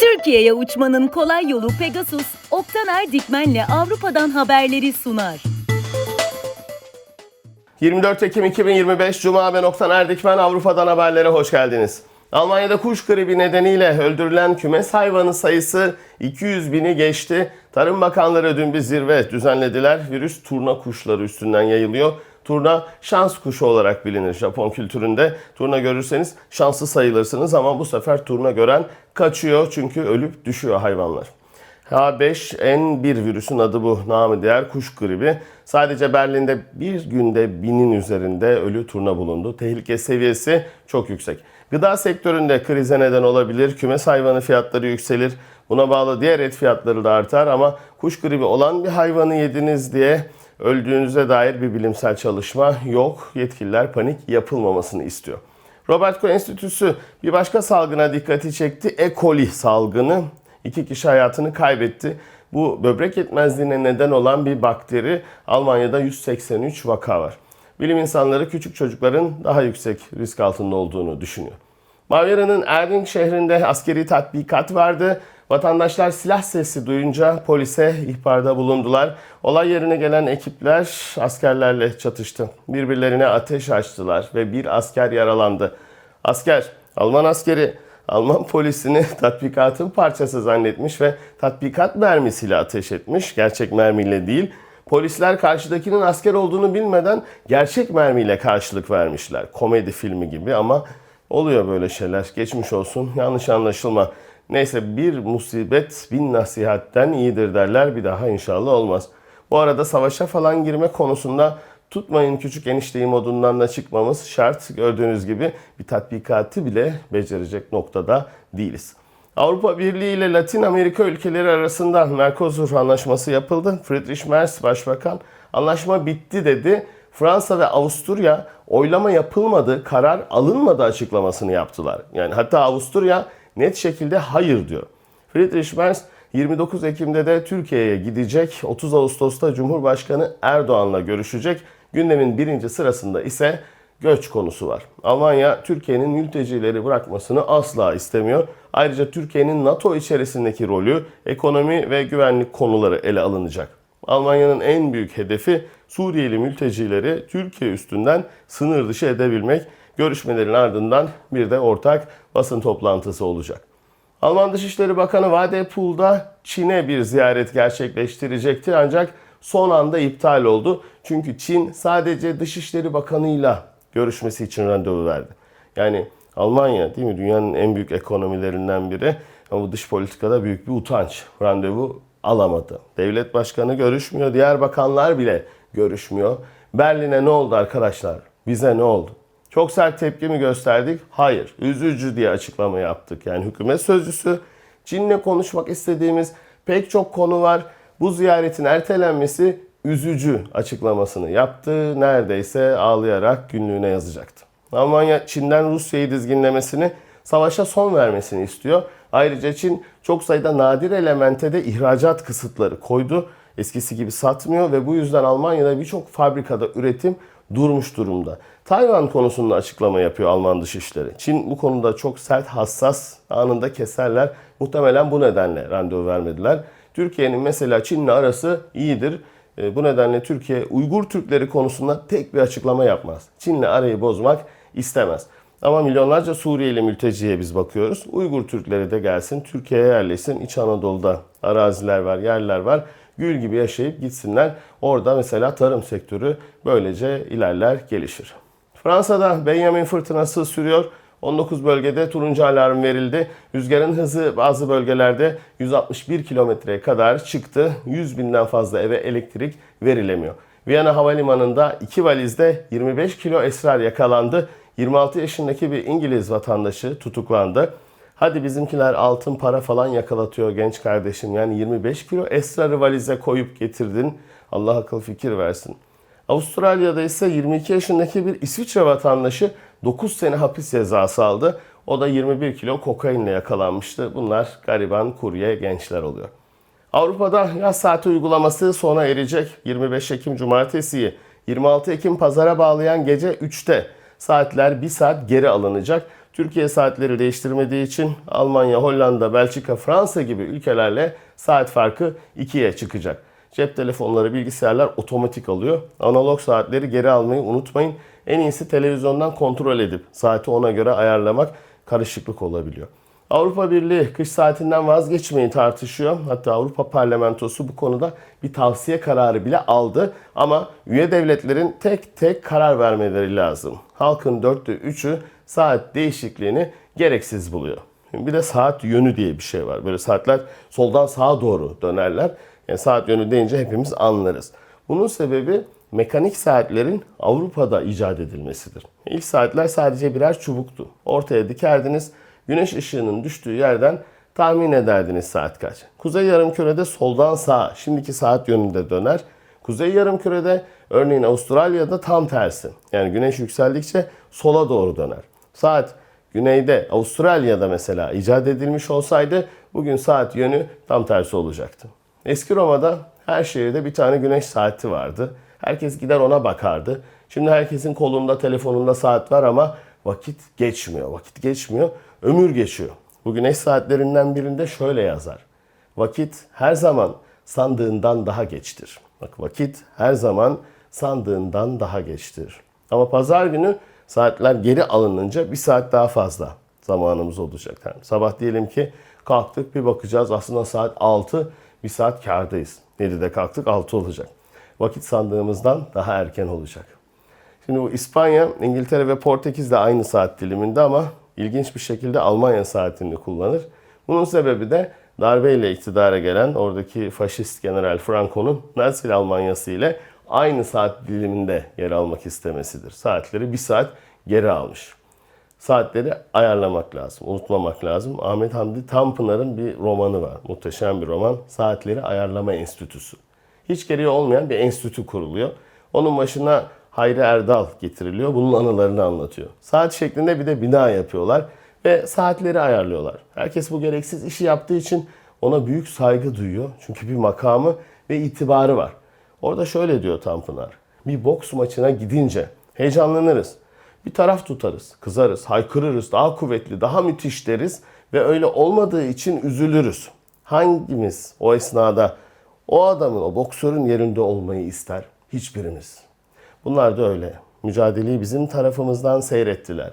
Türkiye'ye uçmanın kolay yolu Pegasus, Oktaner Dikmen'le Avrupa'dan haberleri sunar. 24 Ekim 2025 Cuma ben Oktan Erdikmen Avrupa'dan haberlere hoş geldiniz. Almanya'da kuş gribi nedeniyle öldürülen kümes hayvanı sayısı 200 bini geçti. Tarım Bakanları dün bir zirve düzenlediler. Virüs turna kuşları üstünden yayılıyor. Turna şans kuşu olarak bilinir Japon kültüründe. Turna görürseniz şanslı sayılırsınız ama bu sefer turna gören kaçıyor çünkü ölüp düşüyor hayvanlar. H5N1 virüsün adı bu. Namı diğer kuş gribi. Sadece Berlin'de bir günde binin üzerinde ölü turna bulundu. Tehlike seviyesi çok yüksek. Gıda sektöründe krize neden olabilir. Kümes hayvanı fiyatları yükselir. Buna bağlı diğer et fiyatları da artar ama kuş gribi olan bir hayvanı yediniz diye öldüğünüze dair bir bilimsel çalışma yok. Yetkililer panik yapılmamasını istiyor. Robert Koch Enstitüsü bir başka salgına dikkati çekti. E. coli salgını. İki kişi hayatını kaybetti. Bu böbrek yetmezliğine neden olan bir bakteri. Almanya'da 183 vaka var. Bilim insanları küçük çocukların daha yüksek risk altında olduğunu düşünüyor. Bavyera'nın Erding şehrinde askeri tatbikat vardı. Vatandaşlar silah sesi duyunca polise ihbarda bulundular. Olay yerine gelen ekipler askerlerle çatıştı. Birbirlerine ateş açtılar ve bir asker yaralandı. Asker, Alman askeri Alman polisini tatbikatın parçası zannetmiş ve tatbikat mermisiyle ateş etmiş. Gerçek mermiyle değil. Polisler karşıdakinin asker olduğunu bilmeden gerçek mermiyle karşılık vermişler. Komedi filmi gibi ama oluyor böyle şeyler. Geçmiş olsun. Yanlış anlaşılma. Neyse bir musibet bin nasihatten iyidir derler. Bir daha inşallah olmaz. Bu arada savaşa falan girme konusunda tutmayın küçük enişteyi modundan da çıkmamız şart. Gördüğünüz gibi bir tatbikatı bile becerecek noktada değiliz. Avrupa Birliği ile Latin Amerika ülkeleri arasında Mercosur anlaşması yapıldı. Friedrich Merz Başbakan anlaşma bitti dedi. Fransa ve Avusturya oylama yapılmadı, karar alınmadı açıklamasını yaptılar. Yani hatta Avusturya net şekilde hayır diyor. Friedrich Merz 29 Ekim'de de Türkiye'ye gidecek. 30 Ağustos'ta Cumhurbaşkanı Erdoğan'la görüşecek. Gündemin birinci sırasında ise göç konusu var. Almanya Türkiye'nin mültecileri bırakmasını asla istemiyor. Ayrıca Türkiye'nin NATO içerisindeki rolü, ekonomi ve güvenlik konuları ele alınacak. Almanya'nın en büyük hedefi Suriyeli mültecileri Türkiye üstünden sınır dışı edebilmek. Görüşmelerin ardından bir de ortak basın toplantısı olacak. Alman Dışişleri Bakanı Vadepul'da Çin'e bir ziyaret gerçekleştirecekti ancak son anda iptal oldu. Çünkü Çin sadece Dışişleri Bakanı'yla görüşmesi için randevu verdi. Yani Almanya değil mi dünyanın en büyük ekonomilerinden biri ama bu dış politikada büyük bir utanç. Randevu alamadı. Devlet başkanı görüşmüyor, diğer bakanlar bile görüşmüyor. Berlin'e ne oldu arkadaşlar? Bize ne oldu? Çok sert tepki mi gösterdik? Hayır. Üzücü diye açıklama yaptık. Yani hükümet sözcüsü Çin'le konuşmak istediğimiz pek çok konu var. Bu ziyaretin ertelenmesi üzücü açıklamasını yaptı. Neredeyse ağlayarak günlüğüne yazacaktı. Almanya Çin'den Rusya'yı dizginlemesini, savaşa son vermesini istiyor. Ayrıca Çin çok sayıda nadir elemente de ihracat kısıtları koydu. Eskisi gibi satmıyor ve bu yüzden Almanya'da birçok fabrikada üretim durmuş durumda. Tayvan konusunda açıklama yapıyor Alman Dışişleri. Çin bu konuda çok sert, hassas, anında keserler. Muhtemelen bu nedenle randevu vermediler. Türkiye'nin mesela Çin'le arası iyidir. E, Bu nedenle Türkiye Uygur Türkleri konusunda tek bir açıklama yapmaz. Çin'le arayı bozmak istemez. Ama milyonlarca Suriyeli mülteciye biz bakıyoruz. Uygur Türkleri de gelsin, Türkiye'ye yerleşsin. İç Anadolu'da araziler var, yerler var. Gül gibi yaşayıp gitsinler. Orada mesela tarım sektörü böylece ilerler, gelişir. Fransa'da Benjamin fırtınası sürüyor. 19 bölgede turuncu alarm verildi. Rüzgarın hızı bazı bölgelerde 161 kilometreye kadar çıktı. 100 binden fazla eve elektrik verilemiyor. Viyana Havalimanı'nda iki valizde 25 kilo esrar yakalandı. 26 yaşındaki bir İngiliz vatandaşı tutuklandı. Hadi bizimkiler altın para falan yakalatıyor genç kardeşim. Yani 25 kilo esrarı valize koyup getirdin. Allah akıl fikir versin. Avustralya'da ise 22 yaşındaki bir İsviçre vatandaşı 9 sene hapis cezası aldı. O da 21 kilo kokainle yakalanmıştı. Bunlar gariban kurye gençler oluyor. Avrupa'da yaz saati uygulaması sona erecek. 25 Ekim Cumartesi'yi 26 Ekim pazara bağlayan gece 3'te saatler 1 saat geri alınacak. Türkiye saatleri değiştirmediği için Almanya, Hollanda, Belçika, Fransa gibi ülkelerle saat farkı 2'ye çıkacak. Cep telefonları, bilgisayarlar otomatik alıyor. Analog saatleri geri almayı unutmayın. En iyisi televizyondan kontrol edip saati ona göre ayarlamak karışıklık olabiliyor. Avrupa Birliği kış saatinden vazgeçmeyi tartışıyor. Hatta Avrupa Parlamentosu bu konuda bir tavsiye kararı bile aldı. Ama üye devletlerin tek tek karar vermeleri lazım. Halkın dörtte üçü saat değişikliğini gereksiz buluyor. Bir de saat yönü diye bir şey var. Böyle saatler soldan sağa doğru dönerler. Yani saat yönü deyince hepimiz anlarız. Bunun sebebi mekanik saatlerin Avrupa'da icat edilmesidir. İlk saatler sadece birer çubuktu. Ortaya dikerdiniz, güneş ışığının düştüğü yerden tahmin ederdiniz saat kaç. Kuzey yarımkürede soldan sağa, şimdiki saat yönünde döner. Kuzey yarımkürede örneğin Avustralya'da tam tersi. Yani güneş yükseldikçe sola doğru döner. Saat güneyde Avustralya'da mesela icat edilmiş olsaydı bugün saat yönü tam tersi olacaktı. Eski Roma'da her şehirde bir tane güneş saati vardı. Herkes gider ona bakardı. Şimdi herkesin kolunda, telefonunda saat var ama vakit geçmiyor. Vakit geçmiyor, ömür geçiyor. Bu güneş saatlerinden birinde şöyle yazar. Vakit her zaman sandığından daha geçtir. Bak vakit her zaman sandığından daha geçtir. Ama pazar günü saatler geri alınınca bir saat daha fazla zamanımız olacak. Yani sabah diyelim ki kalktık bir bakacağız aslında saat 6 bir saat kardayız. 7'de kalktık 6 olacak. Vakit sandığımızdan daha erken olacak. Şimdi bu İspanya, İngiltere ve Portekiz de aynı saat diliminde ama ilginç bir şekilde Almanya saatini kullanır. Bunun sebebi de darbeyle iktidara gelen oradaki faşist General Franco'nun Nazi Almanyası ile aynı saat diliminde yer almak istemesidir. Saatleri bir saat geri almış. Saatleri ayarlamak lazım, unutmamak lazım. Ahmet Hamdi Tanpınar'ın bir romanı var. Muhteşem bir roman. Saatleri Ayarlama Enstitüsü. Hiç gereği olmayan bir enstitü kuruluyor. Onun başına Hayri Erdal getiriliyor. Bunun anılarını anlatıyor. Saat şeklinde bir de bina yapıyorlar ve saatleri ayarlıyorlar. Herkes bu gereksiz işi yaptığı için ona büyük saygı duyuyor. Çünkü bir makamı ve itibarı var. Orada şöyle diyor Tanpınar. Bir boks maçına gidince heyecanlanırız. Bir taraf tutarız, kızarız, haykırırız, daha kuvvetli, daha müthiş deriz ve öyle olmadığı için üzülürüz. Hangimiz o esnada o adamın, o boksörün yerinde olmayı ister? Hiçbirimiz. Bunlar da öyle. Mücadeleyi bizim tarafımızdan seyrettiler.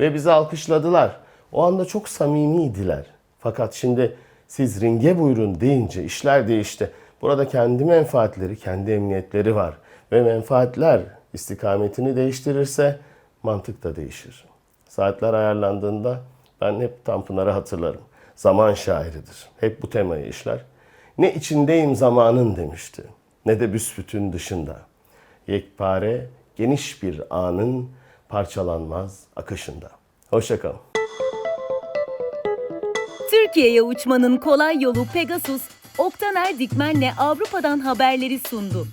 Ve bizi alkışladılar. O anda çok samimiydiler. Fakat şimdi siz ringe buyurun deyince işler değişti. Burada kendi menfaatleri, kendi emniyetleri var. Ve menfaatler istikametini değiştirirse mantık da değişir. Saatler ayarlandığında ben hep Tanpınar'ı hatırlarım. Zaman şairidir. Hep bu temayı işler. Ne içindeyim zamanın demişti. Ne de büsbütün dışında. Yekpare geniş bir anın parçalanmaz akışında. Hoşçakalın. Türkiye'ye uçmanın kolay yolu Pegasus, Oktaner Dikmen'le Avrupa'dan haberleri sundu.